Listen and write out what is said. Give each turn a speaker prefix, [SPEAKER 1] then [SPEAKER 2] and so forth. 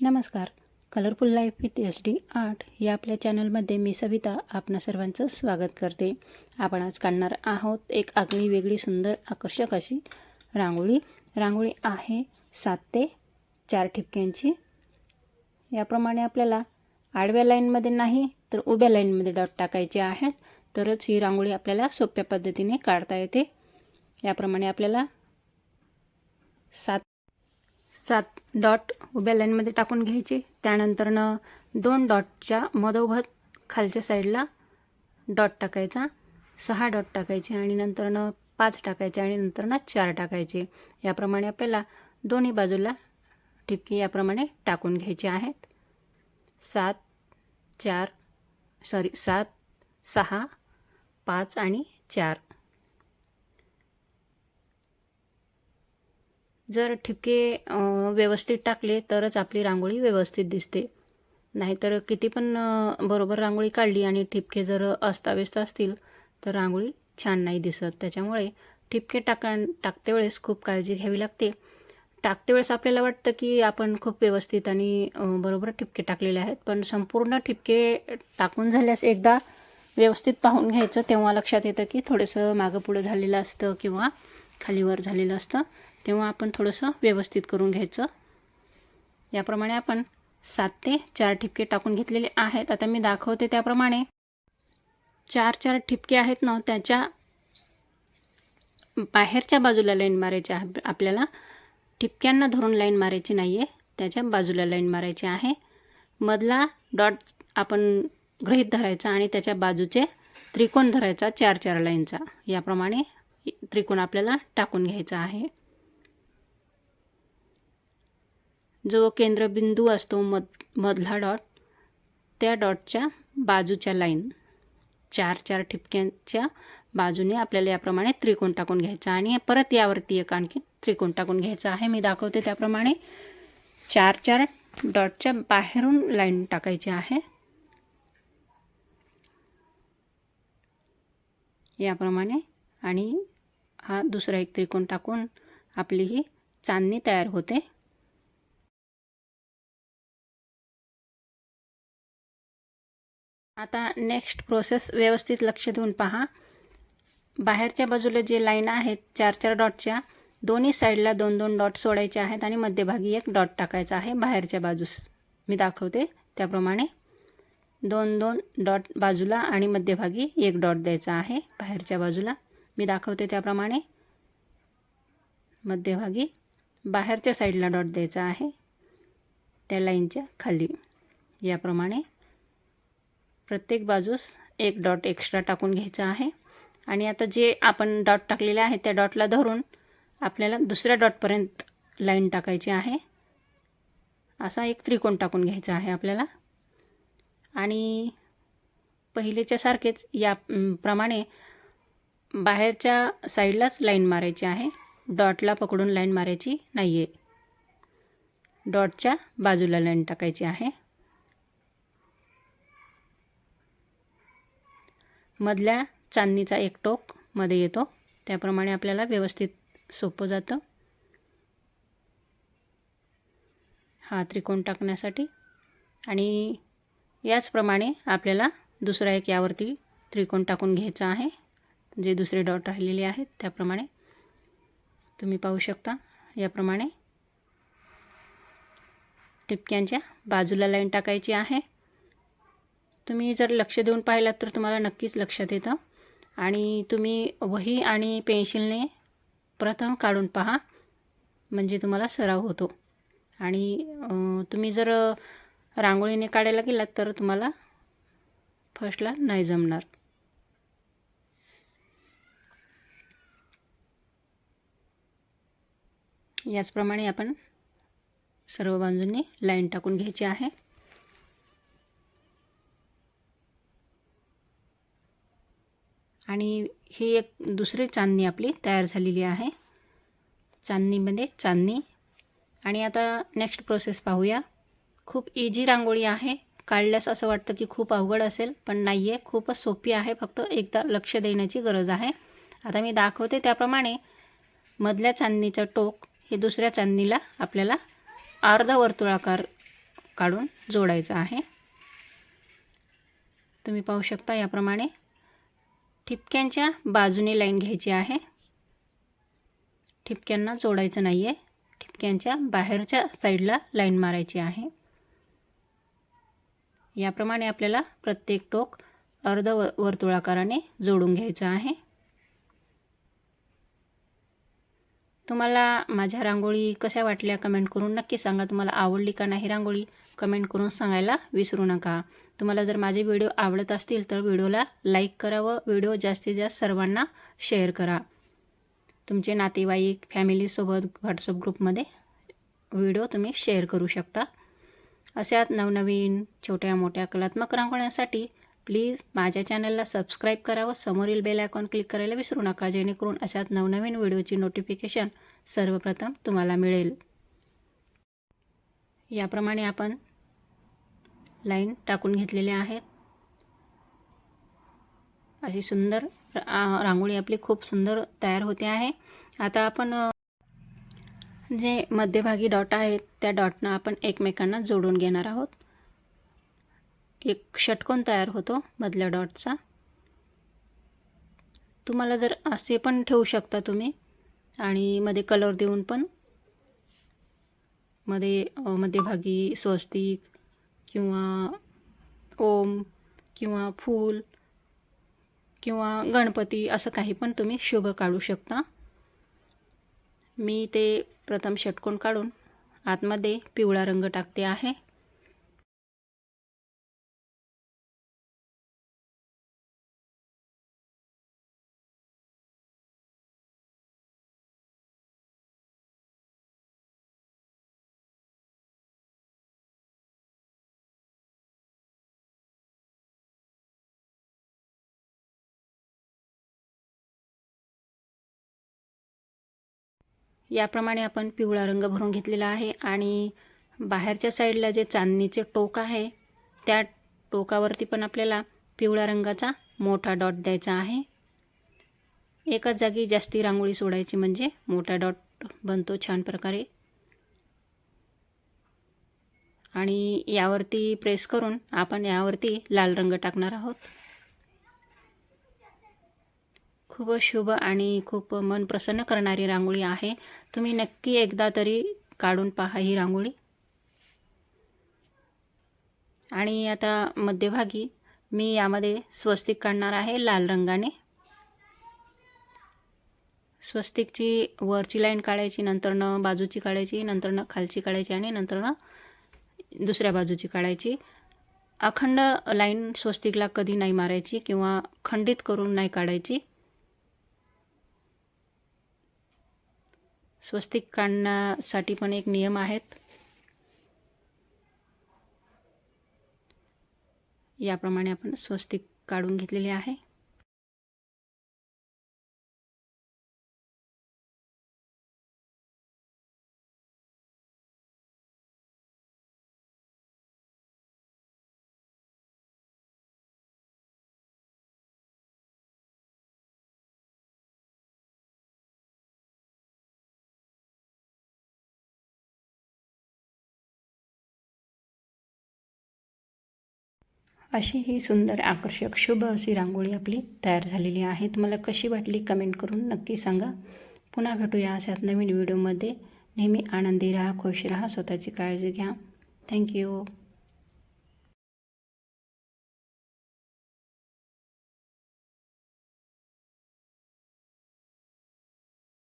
[SPEAKER 1] नमस्कार. Colourful life with H D art या आपल्या चॅनलमध्ये मी सविता आपणा सर्वांचं स्वागत करते. आपण आज काढणार आहोत एक आगळी वेगळी सुंदर आकर्षक अशी रांगोळी. रांगोळी आहे सात ते चार ठिपक्यांची. याप्रमाणे आपल्याला आडव्या लाईनमध्ये नाही तर उभ्या लाईनमध्ये डॉट टाकायचे आहेत. तरच ही रांगोळी आपल्याला सोप्या पद्धतीने काढता येते. याप्रमाणे आपल्याला सात सात डॉट उभ्या लाईनमध्ये टाकून घ्यायचे. त्यानंतरनं दोन डॉटच्या मधोमध खालच्या साईडला डॉट टाकायचा सहा डॉट टाकायचे आणि नंतरनं पाच टाकायचे आणि नंतरनं चार टाकायचे. याप्रमाणे आपल्याला दोन्ही बाजूला ठिपकी याप्रमाणे टाकून घ्यायचे आहेत. सात चार सॉरी सात सहा पाच आणि चार. जर ठिपके व्यवस्थित टाकले तरच आपली रांगोळी व्यवस्थित दिसते. नाहीतर किती पण बरोबर रांगोळी काढली आणि ठिपके जर अस्ताव्यस्त असतील तर रांगोळी छान नाही दिसत. त्याच्यामुळे ठिपके टाका टाकते वेळेस खूप काळजी घ्यावी लागते. टाकते वेळेस आपल्याला वाटतं की आपण खूप व्यवस्थित आणि बरोबर ठिपके टाकलेले आहेत. पण संपूर्ण ठिपके टाकून झाल्यास एकदा व्यवस्थित पाहून घ्यायचं तेव्हा लक्षात येतं की थोडंसं मागं पुढं झालेलं असतं किंवा खालीवर झालेलं असतं. तेव्हा आपण थोडंसं व्यवस्थित करून घ्यायचं. याप्रमाणे आपण सात ते चार ठिपके टाकून घेतलेले आहेत. आता मी दाखवते त्याप्रमाणे. चार चार ठिपके आहेत ना त्याच्या बाहेरच्या बाजूला लाईन मारायची आहे. आपल्याला ठिपक्यांना धरून लाईन मारायची नाही आहे त्याच्या बाजूला लाईन मारायची आहे. मधला डॉट आपण गृहीत धरायचा आणि त्याच्या बाजूचे त्रिकोण धरायचा चार चार लाईनचा. याप्रमाणे त्रिकोण आपल्याला टाकून घ्यायचा आहे. जो केंद्रबिंदू असतो मध मधला डॉट त्या डॉटच्या बाजूच्या लाईन चार चार ठिपक्यांच्या बाजूने आपल्याला याप्रमाणे त्रिकोण टाकून घ्यायचा आणि परत यावरती एक आणखी त्रिकोण टाकून घ्यायचा आहे. मी दाखवते त्याप्रमाणे चार चार डॉटच्या बाहेरून लाईन टाकायची आहे. याप्रमाणे आणि हा दुसरा एक त्रिकोण टाकून आपली ही चांदणी तयार होते. आता नेक्स्ट प्रोसेस व्यवस्थित लक्ष देऊन पहा. बाहेरच्या बाजूला जे लाईन आहेत चार चार डॉटच्या दोन्ही साईडला दोन दोन डॉट सोडायचे आहेत आणि मध्यभागी एक डॉट टाकायचा आहे बाहेरच्या बाजूस. मी दाखवते त्याप्रमाणे. दोन दोन डॉट बाजूला आणि मध्यभागी एक डॉट द्यायचा आहे बाहेरच्या बाजूला. मी दाखवते त्याप्रमाणे. मध्यभागी बाहेरच्या साईडला डॉट द्यायचा आहे. त्या लाईनच्या खाली. याप्रमाणे प्रत्येक बाजूस एक डॉट एक्स्ट्रा टाकून घ्यायचा आहे. आणि आता जे आपण डॉट टाकलेले आहे त्या डॉटला धरून आपल्याला दुसऱ्या डॉटपर्यंत लाईन टाकायची आहे. असा एक त्रिकोण टाकून घ्यायचा आहे आपल्याला. आणि पहिलेच्या सारखेच या प्रमाणे बाहेरच्या साईडलाच लाईन मारायची आहे. डॉटला पकडून लाईन मारायची नाही आहे डॉटच्या बाजूला लाईन टाकायची आहे. मधल्या चांदणीचा एक टोकमध्ये येतो. त्याप्रमाणे आपल्याला व्यवस्थित सोपं जातं. हा त्रिकोण टाकण्यासाठी. आणि याचप्रमाणे आपल्याला दुसरा एक यावरती त्रिकोण टाकून घ्यायचा आहे. जे दुसरे डॉट राहिलेले आहेत त्याप्रमाणे तुम्ही पाहू शकता. याप्रमाणे टिपक्यांच्या बाजूला लाईन टाकायची आहे. तुम्ही जर लक्ष देऊन पाहिलात तर तुम्हाला नक्कीच लक्षात येतं. आणि तुम्ही वही आणि पेन्सिलने प्रथम काढून पहा म्हणजे तुम्हाला सराव होतो. आणि तुम्ही जर रांगोळीने काढायला गेलात तर तुम्हाला फर्स्टला नाही जमणार. याचप्रमाणे आपण सर्व बाजूंनी लाईन टाकून घ्यायची आहे. आणि ही एक दुसरी चांदणी आपली तयार झालेली आहे. चांदणीमध्ये चांदणी. आणि आता नेक्स्ट प्रोसेस पाहूया. खूप इझी रांगोळी आहे. काढल्यास असं वाटतं की खूप अवघड असेल पण नाही आहे खूपच सोपी आहे. फक्त एकदा लक्ष देण्याची गरज आहे. आता मी दाखवते त्याप्रमाणे मधल्या चांदणीचं टोक हे दुसऱ्या चांदणीला आपल्याला अर्धा वर्तुळाकार काढून जोडायचं आहे. तुम्ही पाहू शकता याप्रमाणे ठिपक्यांच्या बाजूने लाईन घ्यायची आहे. ठिपक्यांना जोडायचं नाही आहे ठिपक्यांच्या बाहेरच्या साईडला लाईन मारायची आहे. याप्रमाणे आपल्याला प्रत्येक टोक अर्ध व वर्तुळाकाराने जोडून घ्यायचं आहे. तुम्हाला माझ्या रांगोळी कशा वाटल्या कमेंट करून नक्की सांगा. तुम्हाला आवडली का नाही रांगोळी कमेंट करून सांगायला विसरू नका. तुम्हाला जर माझे व्हिडिओ आवडत असतील तर व्हिडिओला लाईक करा व व्हिडिओ जास्तीत जास्त सर्वांना शेअर करा. तुमचे नातेवाईक फॅमिलीसोबत व्हॉट्सअप ग्रुपमध्ये व्हिडिओ तुम्ही शेअर करू शकता. अशात नवनवीन छोट्या मोठ्या कलात्मक रांगोळ्यांसाठी प्लीज माझ्या चॅनलला सबस्क्राईब करा व समोरील बेल आयकॉन क्लिक करायला विसरू नका जेणेकरून अशाच नवनवीन व्हिडिओची नोटिफिकेशन सर्वप्रथम तुम्हाला मिळेल. याप्रमाणे आपण लाईन टाकून घेतलेल्या आहेत. अशी सुंदर रांगोळी आपली खूप सुंदर तयार होते आहे. आता आपण जे मध्यभागी डॉट आहेत त्या डॉटनं आपण एकमेकांना जोडून घेणार आहोत. एक षटकोन तयार होतो मधल्या डॉटचा. तुम्हाला जर असे पण ठेवू शकता तुम्ही आणि मध्ये कलर देऊन पण. मध्ये मध्यभागी स्वस्तिक किंवा ओम किंवा फूल किंवा गणपती असं काही पण तुम्ही शुभ काढू शकता. मी ते प्रथम षटकोन काढून आतमध्ये पिवळा रंग टाकते आहे. याप्रमाणे आपण पिवळा रंग भरून घेतलेला आहे आणि बाहेरच्या साईडला जे चांदणीचे टोक आहे त्या टोकावरती पण आपल्याला पिवळ्या रंगाचा मोठा डॉट द्यायचा आहे. एकाच जागी जास्ती रांगोळी सोडायची म्हणजे मोठा डॉट बनतो छान प्रकारे. आणि यावरती प्रेस करून आपण यावरती लाल रंग टाकणार आहोत. खूप शुभ आणि खूप मन प्रसन्न करणारी रांगोळी आहे. तुम्ही नक्की एकदा तरी काढून पहा ही रांगोळी. आणि आता मध्यभागी मी यामध्ये स्वस्तिक काढणार आहे लाल रंगाने. स्वस्तिकची वरची लाईन काढायची नंतरनं बाजूची काढायची नंतरनं खालची काढायची आणि नंतरनं दुसऱ्या बाजूची काढायची. अखंड लाईन स्वस्तिकला कधी नाही मारायची किंवा खंडित करून नाही काढायची. स्वस्तिक काढण्यासाठी पण एक नियम आहेत. याप्रमाणे आपण स्वस्तिक काढून घेतलेले आहे. अशी ही सुंदर आकर्षक शुभ अशी रांगोळी आपली तयार झालेली आहे. तुम्हाला कशी वाटली कमेंट करून नक्की सांगा. पुन्हा भेटूया अशात नवीन व्हिडिओमध्ये. नेहमी आनंदी राहा खुश राहा स्वतःची काळजी घ्या. थँक्यू